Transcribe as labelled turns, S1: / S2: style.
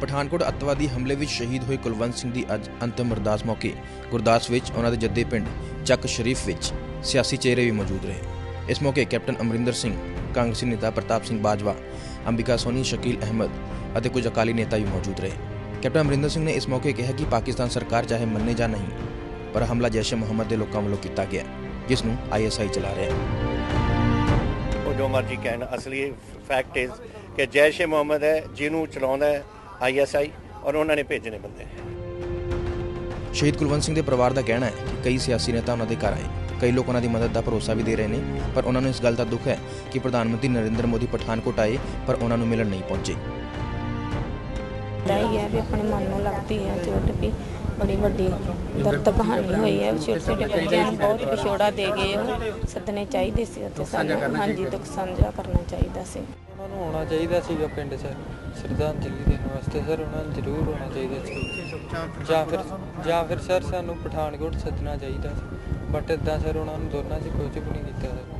S1: ਪਠਾਨਕੋਟ ਅੱਤਵਾਦੀ ਹਮਲੇ ਵਿੱਚ ਸ਼ਹੀਦ ਹੋਏ ਕੁਲਵੰਤ ਸਿੰਘ ਦੀ ਅੱਜ ਅੰਤਮ ਅਰਦਾਸ ਮੌਕੇ। ਗੁਰਦਾਸ ਵਿੱਚ ਉਹਨਾਂ ਦੇ ਜੱਦੇ ਪਿੰਡ ਚੱਕ ਸ਼ਰੀਫ ਵਿੱਚ ਸਿਆਸੀ ਚਿਹਰੇ ਵੀ ਮੌਜੂਦ ਰਹੇ। ਇਸ ਮੌਕੇ ਕੈਪਟਨ ਅਮਰਿੰਦਰ ਸਿੰਘ, ਕਾਂਗਰਸੀ ਨੇਤਾ ਪ੍ਰਤਾਪ ਸਿੰਘ ਬਾਜਵਾ, ਅੰਬਿਕਾ ਸੋਨੀ, ਸ਼ਕੀਲ ਅਹਿਮਦ ਅਤੇ ਕੁਝ ਅਕਾਲੀ ਨੇਤਾ ਵੀ ਮੌਜੂਦ ਰਹੇ। ਕੈਪਟਨ ਅਮਰਿੰਦਰ ਸਿੰਘ ਨੇ ਇਸ ਮੌਕੇ ਕਿਹਾ ਕਿ ਪਾਕਿਸਤਾਨ ਸਰਕਾਰ ਚਾਹੇ ਮੰਨੇ ਜਾਂ ਨਹੀਂ, ਪਰ ਹਮਲਾ ਜੈਸ਼ ਮੁਹੰਮਦ ਦੇ ਲੋਕਾਂ ਵੱਲੋਂ ਕੀਤਾ ਗਿਆ, ਜਿਸ ਨੂੰ ਆਈਐਸਆਈ ਚਲਾ ਰਿਹਾ ਹੈ।
S2: ਉਹ ਜੋ ਮਰਜ਼ੀ ਕਹਿਣ, ਅਸਲੀ ਫੈਕਟ ਇਜ਼ ਕਿ ਜੈਸ਼ ਮੁਹੰਮਦ ਹੈ, ਜਿਹਨੂੰ ਚਲਾਉਂਦਾ ਹੈ ਆਈਐਸਆਈ ਔਰ ਉਹਨਾਂ ਨੇ ਭੇਜਣੇ ਬੰਦੇ।
S1: ਸ਼ਹੀਦ ਕੁਲਵੰਤ ਸਿੰਘ ਦੇ ਪਰਿਵਾਰ ਦਾ ਕਹਿਣਾ ਹੈ ਕਿ ਕਈ ਸਿਆਸੀ ਨੇਤਾ ਉਹਨਾਂ ਦੇ ਘਰ ਆਏ। ਕਈ ਲੋਕ ਉਹਨਾਂ ਦੀ ਮਦਦ ਦਾ ਭਰੋਸਾ ਵੀ ਦੇ ਰਹੇ ਨੇ ਪਰ ਉਹਨਾਂ ਨੂੰ ਇਸ ਗੱਲ ਦਾ ਦੁੱਖ ਹੈ ਕਿ ਪ੍ਰਧਾਨ ਮੰਤਰੀ ਨਰਿੰਦਰ ਮੋਦੀ ਪਠਾਨਕੋਟ ਆਏ ਪਰ ਉਹਨਾਂ ਨੂੰ ਮਿਲਣ ਨਹੀਂ ਪਹੁੰਚੇ।
S3: ਹੀ ਹੈ ਵੀ ਆਪਣੇ ਮਨ ਨੂੰ ਲੱਗਦੀ ਹੈ ਚੋਟ ਵੀ। ਬੜੀ ਵੱਡੀ ਦਰਦ ਕਹਾਣੀ ਹੋਈ ਹੈ ਛੋਟੇ ਛੋਟੇ ਬੱਚਿਆਂ ਨੂੰ ਬਹੁਤ ਵਿਛੋੜਾ ਦੇ ਗਏ ਉਹ ਸੱਦਣੇ ਚਾਹੀਦੇ ਸੀ ਅਤੇ ਸਾਨੂੰ ਹਾਂਜੀ ਦੁੱਖ ਸਾਂਝਾ ਕਰਨਾ ਚਾਹੀਦਾ ਸੀ।
S4: ਉਹਨਾਂ ਨੂੰ ਆਉਣਾ ਚਾਹੀਦਾ ਸੀਗਾ ਪਿੰਡ 'ਚ ਸ਼ਰਧਾਂਜਲੀ ਦੇਣ ਵਾਸਤੇ। ਸਰ ਉਹਨਾਂ ਨੂੰ ਜ਼ਰੂਰ ਆਉਣਾ ਚਾਹੀਦਾ ਸੀ। ਜਾਂ ਫਿਰ ਜਾਂ ਫਿਰ ਸਰ ਸਾਨੂੰ ਪਠਾਨਕੋਟ ਸੱਦਣਾ ਚਾਹੀਦਾ ਸੀ। ਬਟ ਇਦਾਂ ਸਰ ਉਹਨਾਂ ਨੂੰ ਦੋਨਾਂ 'ਚ ਕੁਝ ਵੀ ਨਹੀਂ ਕੀਤਾ ਸਰ।